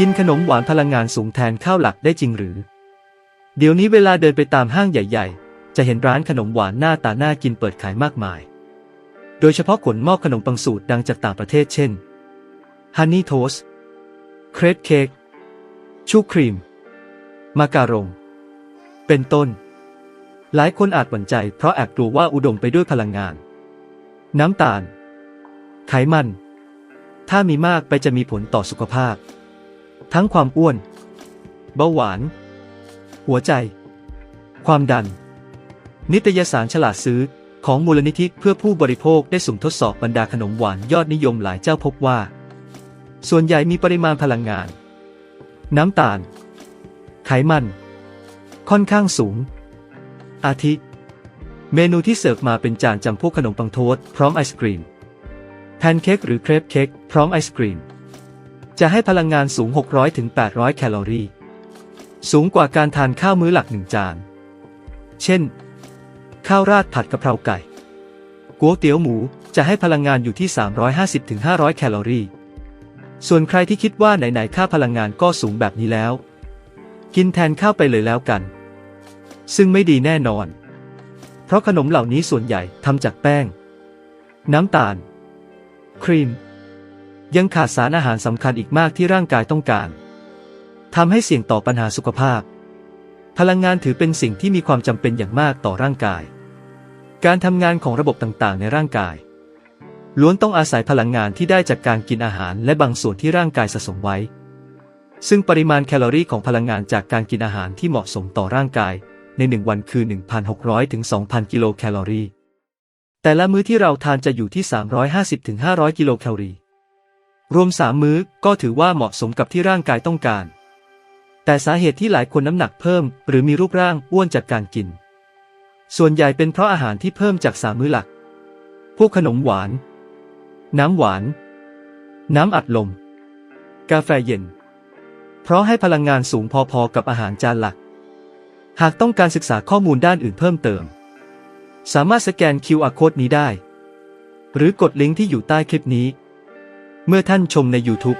กินขนมหวานพลังงานสูงแทนข้าวหลักได้จริงหรือ เดี๋ยวนี้เวลาเดินไปตามห้างใหญ่ ๆ จะเห็นร้านขนมหวานหน้าตาน่ากินเปิดขายมากมาย โดยเฉพาะขนหม้อขนมปังสูตรดังจากต่างประเทศเช่นฮันนี่โทสเครปเค้กชูครีม มาการง เป็นต้น หลายคนอาจหวั่นใจเพราะแอบกลัวว่าอุดมไปด้วยพลังงาน น้ำตาล ไขมัน ถ้ามีมากไปจะมีผลต่อสุขภาพ ทั้งความอ้วน เบาหวาน หัวใจ ความดัน นิตยสารฉลาดซื้อของมูลนิธิเพื่อผู้บริโภคได้สุ่มทดสอบบรรดาขนมหวานยอดนิยมหลายเจ้าพบว่า ส่วนใหญ่มีปริมาณพลังงาน น้ำตาล ไขมัน ค่อนข้างสูง อาทิ เมนูที่เสิร์ฟมาเป็นจานจำพวกขนมปังโทสต์พร้อมไอศกรีม แพนเค้กหรือเครปเค้กพร้อมไอศกรีม จะให้พลังงานสูง 600ถึง800 แคลอรี่ สูงกว่าการทานข้าวมื้อหลักหนึ่งจาน เช่น ข้าวราดผัดกะเพราไก่กัวยเตี๋ยวหมูจะให้พลังงานอยู่ที่ 350ถึง500 แคลอรี่ ส่วนใครที่คิดว่าไหนๆ ค่าพลังงานก็สูงแบบนี้แล้ว กินแทนข้าวไปเลยแล้วกัน ซึ่งไม่ดีแน่นอน เพราะขนมเหล่านี้ส่วนใหญ่ทำจากแป้ง น้ำตาล ครีม ยังขาดสารอาหารสำคัญอีกมากที่ร่างกายต้องการทำให้เสี่ยงต่อปัญหาสุขภาพ พลังงานถือเป็นสิ่งที่มีความจำเป็นอย่างมากต่อร่างกาย การทำงานของระบบต่างๆ ในร่างกาย ล้วนต้องอาศัยพลังงานที่ได้จากการกินอาหารและบางส่วนที่ร่างกายสะสมไว้ ซึ่งปริมาณแคลอรี่ของพลังงานจากการกินอาหารที่เหมาะสมต่อร่างกาย ในหนึ่งวันคือ 1,600ถึง2,000 กิโลแคลอรี่ แต่ละมื้อที่เราทานจะอยู่ที่ 350ถึง500 กิโลแคลอรี่ รวม3มื้อก็ถือว่าเหมาะสมกับที่ร่างกายต้องการ แต่สาเหตุที่หลายคนน้ำหนักเพิ่ม หรือมีรูปร่างอ้วนจากการกิน ส่วนใหญ่เป็นเพราะอาหารที่เพิ่มจากสามมื้อหลัก พวกขนมหวาน น้ำหวาน น้ำอัดลม กาแฟเย็น เพราะให้พลังงานสูงพอๆกับอาหารจานหลัก หากต้องการศึกษาข้อมูลด้านอื่นเพิ่มเติม สามารถสแกน QR Code นี้ได้ หรือกดลิงก์ที่อยู่ใต้คลิปนี้ เมื่อท่านชมใน YouTube